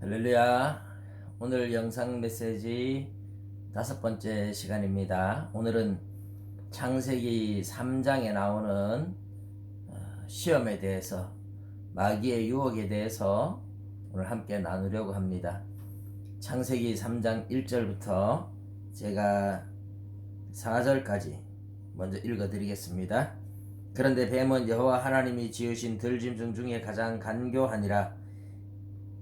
할렐루야. 오늘 영상 메시지 다섯 번째 시간입니다. 오늘은 창세기 3장에 나오는 어, 시험에 대해서 마귀의 유혹에 대해서 오늘 함께 나누려고 합니다. 창세기 3장 1절부터 제가 4절까지 먼저 읽어 드리겠습니다. 그런데 뱀은 여호와 하나님이 지으신 들짐승 중에 가장 간교하니라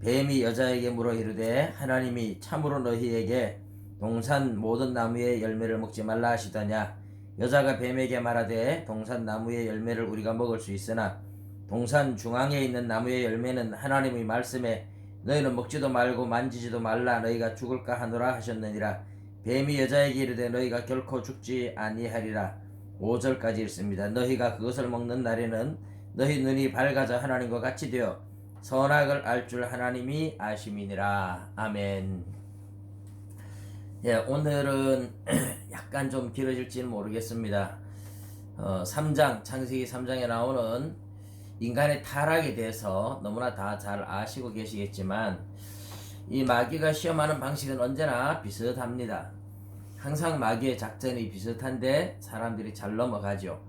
뱀이 여자에게 물어 이르되 하나님이 참으로 너희에게 동산 모든 나무의 열매를 먹지 말라 하시더냐? 여자가 뱀에게 말하되 동산 나무의 열매를 우리가 먹을 수 있으나 동산 중앙에 있는 나무의 열매는 하나님의 말씀에 너희는 먹지도 말고 만지지도 말라 너희가 죽을까 하노라 하셨느니라. 뱀이 여자에게 이르되 너희가 결코 죽지 아니하리라. 5절까지 읽습니다. 너희가 그것을 먹는 날에는 너희 눈이 밝아져 하나님과 같이 되어 선악을 알 줄 하나님이 아심이니라. 아멘. 예, 오늘은 약간 좀 길어질지는 모르겠습니다. 어, 3장, 창세기 3장에 나오는 인간의 타락에 대해서 너무나 다 잘 아시고 계시겠지만, 이 마귀가 시험하는 방식은 언제나 비슷합니다. 항상 마귀의 작전이 비슷한데 사람들이 잘 넘어가죠.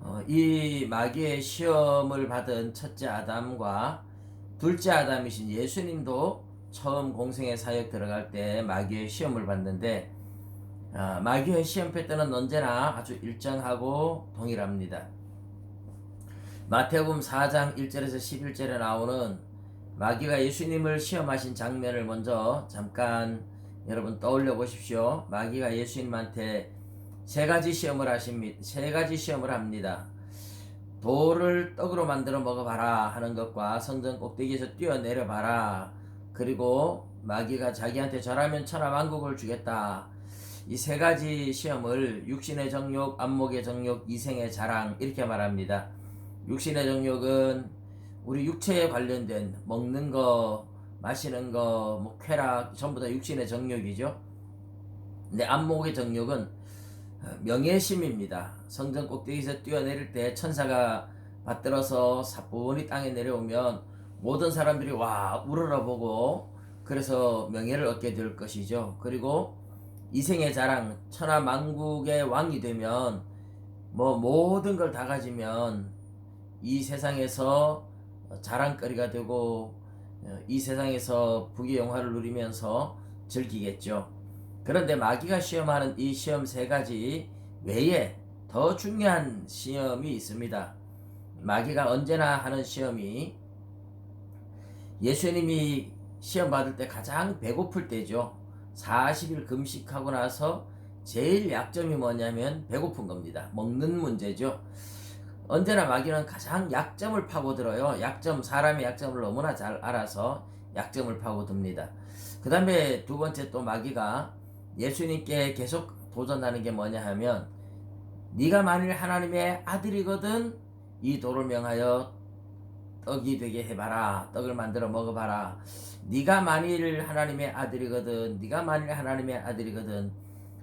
어, 이 마귀의 시험을 받은 첫째 아담과 둘째 아담이신 예수님도 처음 공생의 사역 들어갈 때 마귀의 시험을 받는데 아, 마귀의 시험 패턴은 언제나 아주 일정하고 동일합니다. 마태복음 4장 1절에서 11절에 나오는 마귀가 예수님을 시험하신 장면을 먼저 잠깐 여러분 떠올려 보십시오. 마귀가 예수님한테 세 가지 시험을 하십니다. 세 가지 시험을 합니다. 돌을 떡으로 만들어 먹어봐라 하는 것과 성전 꼭대기에서 뛰어내려 봐라. 그리고 마귀가 자기한테 절하면 천하 만국을 주겠다. 이 세 가지 시험을 육신의 정욕, 안목의 정욕, 이생의 자랑 이렇게 말합니다. 육신의 정욕은 우리 육체에 관련된 먹는 거, 마시는 거, 뭐 쾌락 전부 다 육신의 정욕이죠. 근데 안목의 정욕은 명예심입니다. 성전 꼭대기에서 뛰어내릴 때 천사가 받들어서 사뿐히 땅에 내려오면 모든 사람들이 와 우러러보고 그래서 명예를 얻게 될 것이죠. 그리고 이생의 자랑 천하 만국의 왕이 되면 뭐 모든 걸 다 가지면 이 세상에서 자랑거리가 되고 이 세상에서 부귀 영화를 누리면서 즐기겠죠. 그런데 마귀가 시험하는 이 시험 세 가지 외에 더 중요한 시험이 있습니다. 마귀가 언제나 하는 시험이 예수님이 시험 받을 때 가장 배고플 때죠. 40일 금식하고 나서 제일 약점이 뭐냐면 배고픈 겁니다. 먹는 문제죠. 언제나 마귀는 가장 약점을 파고들어요. 약점, 사람의 약점을 너무나 잘 알아서 약점을 파고듭니다. 그 다음에 두 번째 또 마귀가 예수님께 계속 도전하는 게 뭐냐 하면 네가 만일 하나님의 아들이거든 이 돌을 명하여 떡이 되게 해봐라. 떡을 만들어 먹어봐라. 네가 만일 하나님의 아들이거든 네가 만일 하나님의 아들이거든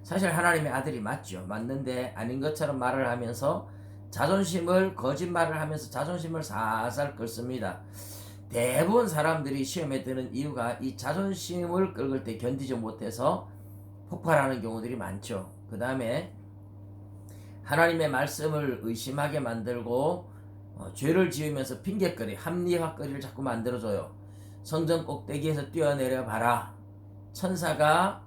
사실 하나님의 아들이 맞죠. 맞는데 아닌 것처럼 말을 하면서 자존심을 거짓말을 하면서 자존심을 살살 긁습니다. 대부분 사람들이 시험에 드는 이유가 이 자존심을 긁을 때 견디지 못해서 폭발하는 경우들이 많죠. 그 다음에 하나님의 말씀을 의심하게 만들고 어, 죄를 지으면서 핑계거리, 합리화거리를 자꾸 만들어줘요. 성전 꼭대기에서 뛰어내려 봐라. 천사가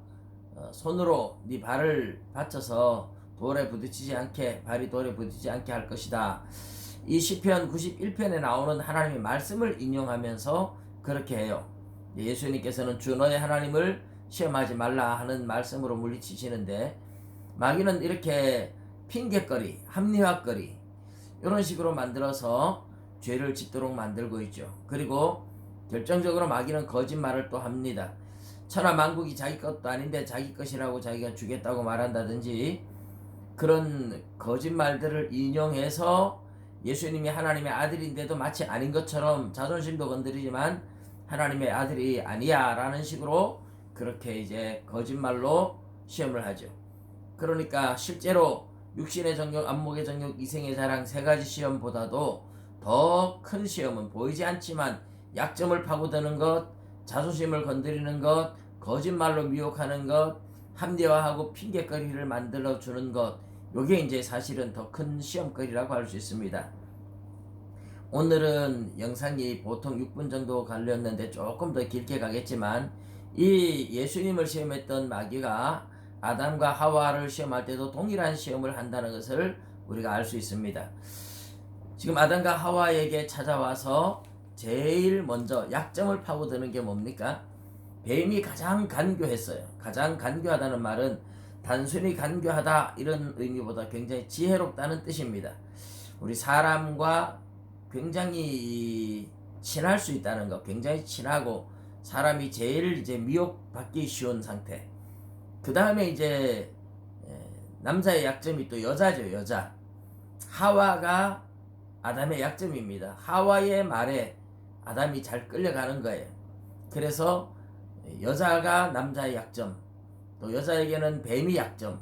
어, 손으로 네 발을 받쳐서 돌에 부딪히지 않게 발이 돌에 부딪히지 않게 할 것이다. 이 시편 91편에 나오는 하나님의 말씀을 인용하면서 그렇게 해요. 예수님께서는 주 너의 하나님을 시험하지 말라 하는 말씀으로 물리치시는데 마귀는 이렇게 핑계거리, 합리화거리 이런 식으로 만들어서 죄를 짓도록 만들고 있죠. 그리고 결정적으로 마귀는 거짓말을 또 합니다. 천하 만국이 자기 것도 아닌데 자기 것이라고 자기가 주겠다고 말한다든지 그런 거짓말들을 인용해서 예수님이 하나님의 아들인데도 마치 아닌 것처럼 자존심도 건드리지만 하나님의 아들이 아니야 라는 식으로 그렇게 이제 거짓말로 시험을 하죠. 그러니까 실제로 육신의 정욕, 안목의 정욕, 이생의 자랑 세 가지 시험보다도 더 큰 시험은 보이지 않지만 약점을 파고드는 것, 자존심을 건드리는 것, 거짓말로 미혹하는 것, 합리화하고 핑계거리를 만들어 주는 것, 요게 이제 사실은 더 큰 시험거리라고 할 수 있습니다. 오늘은 영상이 보통 6분 정도 걸렸는데 조금 더 길게 가겠지만 이 예수님을 시험했던 마귀가 아담과 하와를 시험할 때도 동일한 시험을 한다는 것을 우리가 알 수 있습니다. 지금 아담과 하와에게 찾아와서 제일 먼저 약점을 파고드는 게 뭡니까? 뱀이 가장 간교했어요. 가장 간교하다는 말은 단순히 간교하다 이런 의미보다 굉장히 지혜롭다는 뜻입니다. 우리 사람과 굉장히 친할 수 있다는 것, 굉장히 친하고 사람이 제일 이제 미혹받기 쉬운 상태. 그 다음에 이제 예, 남자의 약점이 또 여자죠, 여자. 하와가 아담의 약점입니다. 하와의 말에 아담이 잘 끌려가는 거예요. 그래서 여자가 남자의 약점, 또 여자에게는 뱀이 약점.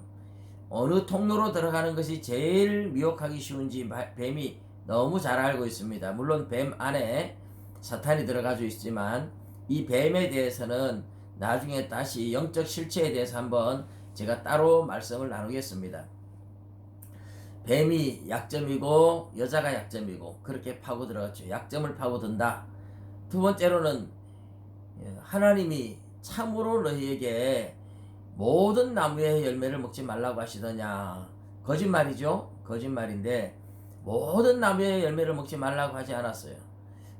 어느 통로로 들어가는 것이 제일 미혹하기 쉬운지 뱀이 너무 잘 알고 있습니다. 물론 뱀 안에 사탄이 들어가져 있지만 이 뱀에 대해서는 나중에 다시 영적 실체에 대해서 한번 제가 따로 말씀을 나누겠습니다. 뱀이 약점이고 여자가 약점이고 그렇게 파고 들어갔죠. 약점을 파고든다. 두 번째로는 하나님이 참으로 너희에게 모든 나무의 열매를 먹지 말라고 하시더냐. 거짓말이죠. 거짓말인데 모든 나무의 열매를 먹지 말라고 하지 않았어요.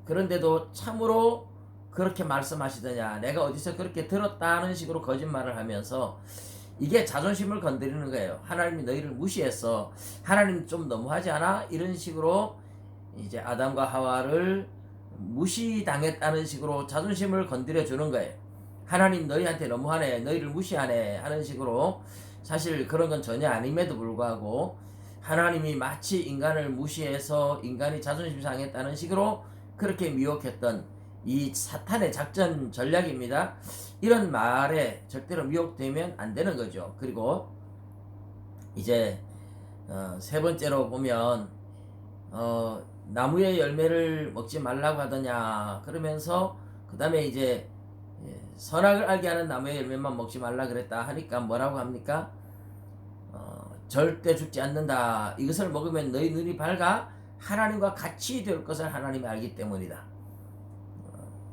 그런데도 참으로 그렇게 말씀하시더냐. 내가 어디서 그렇게 들었다는 식으로 거짓말을 하면서 이게 자존심을 건드리는 거예요. 하나님이 너희를 무시했어. 하나님 좀 너무하지 않아? 이런 식으로 이제 아담과 하와를 무시당했다는 식으로 자존심을 건드려 주는 거예요. 하나님 너희한테 너무하네. 너희를 무시하네. 하는 식으로 사실 그런 건 전혀 아님에도 불구하고 하나님이 마치 인간을 무시해서 인간이 자존심 상했다는 식으로 그렇게 미혹했던 이 사탄의 작전 전략입니다. 이런 말에 절대로 미혹되면 안 되는 거죠. 그리고 이제 어, 세 번째로 보면 어, 나무의 열매를 먹지 말라고 하더냐 그러면서 그 다음에 이제 예, 선악을 알게 하는 나무의 열매만 먹지 말라 그랬다 하니까 뭐라고 합니까? 어, 절대 죽지 않는다. 이것을 먹으면 너희 눈이 밝아 하나님과 같이 될 것을 하나님이 알기 때문이다.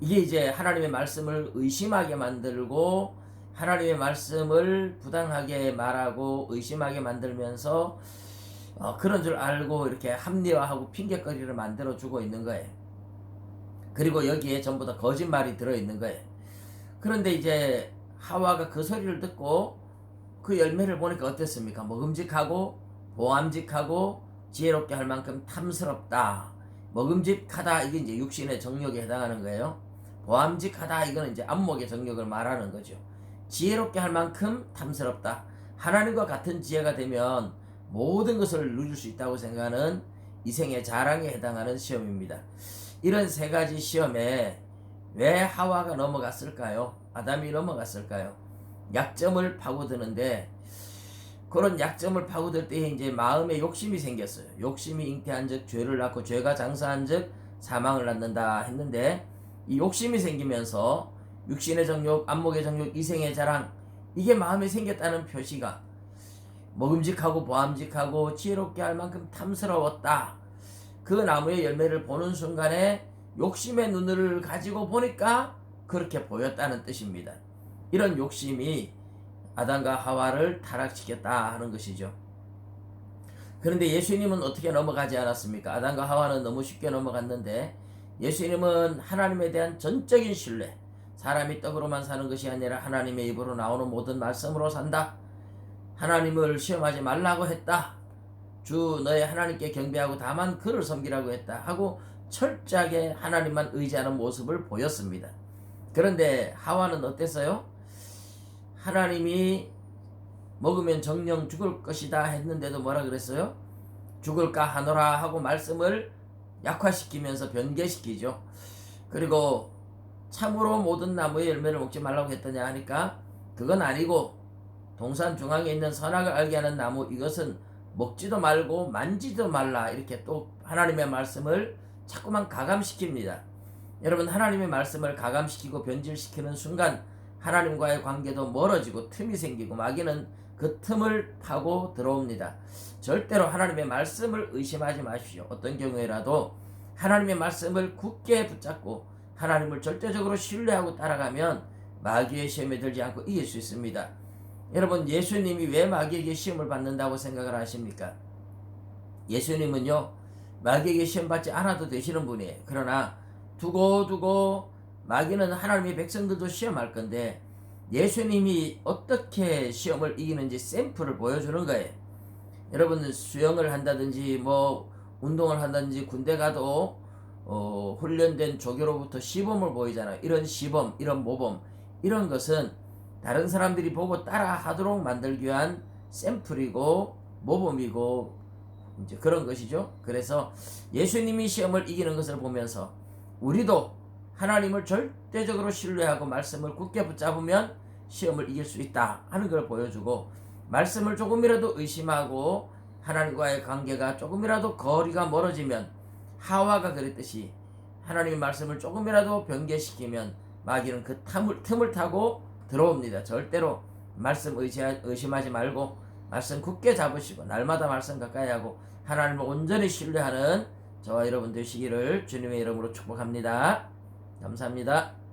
이게 이제 하나님의 말씀을 의심하게 만들고 하나님의 말씀을 부당하게 말하고 의심하게 만들면서 어, 그런 줄 알고 이렇게 합리화하고 핑계거리를 만들어 주고 있는 거예요. 그리고 여기에 전부 다 거짓말이 들어 있는 거예요. 그런데 이제 하와가 그 소리를 듣고 그 열매를 보니까 어땠습니까? 먹음직하고 보암직하고 지혜롭게 할 만큼 탐스럽다. 먹음직하다 이게 이제 육신의 정력에 해당하는 거예요. 보암직하다 이거는 이제 안목의 정력을 말하는 거죠. 지혜롭게 할 만큼 탐스럽다. 하나님과 같은 지혜가 되면 모든 것을 누릴 수 있다고 생각하는 이생의 자랑에 해당하는 시험입니다. 이런 세 가지 시험에 왜 하와가 넘어갔을까요? 아담이 넘어갔을까요? 약점을 파고드는데 그런 약점을 파고들 때 이제 마음에 욕심이 생겼어요. 욕심이 잉태한 즉 죄를 낳고 죄가 장사한 즉 사망을 낳는다 했는데 이 욕심이 생기면서 육신의 정욕, 안목의 정욕, 이생의 자랑 이게 마음에 생겼다는 표시가 먹음직하고 보암직하고 지혜롭게 할 만큼 탐스러웠다. 그 나무의 열매를 보는 순간에 욕심의 눈을 가지고 보니까 그렇게 보였다는 뜻입니다. 이런 욕심이 아담과 하와를 타락시켰다 하는 것이죠. 그런데 예수님은 어떻게 넘어가지 않았습니까? 아담과 하와는 너무 쉽게 넘어갔는데 예수님은 하나님에 대한 전적인 신뢰, 사람이 떡으로만 사는 것이 아니라 하나님의 입으로 나오는 모든 말씀으로 산다. 하나님을 시험하지 말라고 했다. 주 너의 하나님께 경배하고 다만 그를 섬기라고 했다. 하고 철저하게 하나님만 의지하는 모습을 보였습니다. 그런데 하와는 어땠어요? 하나님이 먹으면 정령 죽을 것이다 했는데도 뭐라 그랬어요? 죽을까 하노라 하고 말씀을 약화시키면서 변개시키죠. 그리고 참으로 모든 나무의 열매를 먹지 말라고 했더냐 하니까 그건 아니고 동산 중앙에 있는 선악을 알게 하는 나무 이것은 먹지도 말고 만지도 말라 이렇게 또 하나님의 말씀을 자꾸만 가감시킵니다. 여러분 하나님의 말씀을 가감시키고 변질시키는 순간 하나님과의 관계도 멀어지고 틈이 생기고 마귀는 그 틈을 파고 들어옵니다. 절대로 하나님의 말씀을 의심하지 마십시오. 어떤 경우에라도 하나님의 말씀을 굳게 붙잡고 하나님을 절대적으로 신뢰하고 따라가면 마귀의 시험에 들지 않고 이길 수 있습니다. 여러분 예수님이 왜 마귀에게 시험을 받는다고 생각을 하십니까? 예수님은요 마귀에게 시험 받지 않아도 되시는 분이에요. 그러나 두고 두고 마귀는 하나님의 백성들도 시험할 건데 예수님이 어떻게 시험을 이기는지 샘플을 보여주는 거예요. 여러분 수영을 한다든지 뭐 운동을 한다든지 군대 가도 어, 훈련된 조교로부터 시범을 보이잖아요. 이런 시범, 이런 모범, 이런 것은 다른 사람들이 보고 따라 하도록 만들기 위한 샘플이고 모범이고 이제 그런 것이죠. 그래서 예수님이 시험을 이기는 것을 보면서 우리도 하나님을 절대적으로 신뢰하고 말씀을 굳게 붙잡으면 시험을 이길 수 있다 하는 걸 보여주고 말씀을 조금이라도 의심하고 하나님과의 관계가 조금이라도 거리가 멀어지면 하와가 그랬듯이 하나님의 말씀을 조금이라도 변개시키면 마귀는 그 틈을, 틈을 타고 들어옵니다. 절대로 말씀 의심하지 말고 말씀 굳게 잡으시고 날마다 말씀 가까이 하고 하나님을 온전히 신뢰하는 저와 여러분 되시기를 주님의 이름으로 축복합니다. 감사합니다.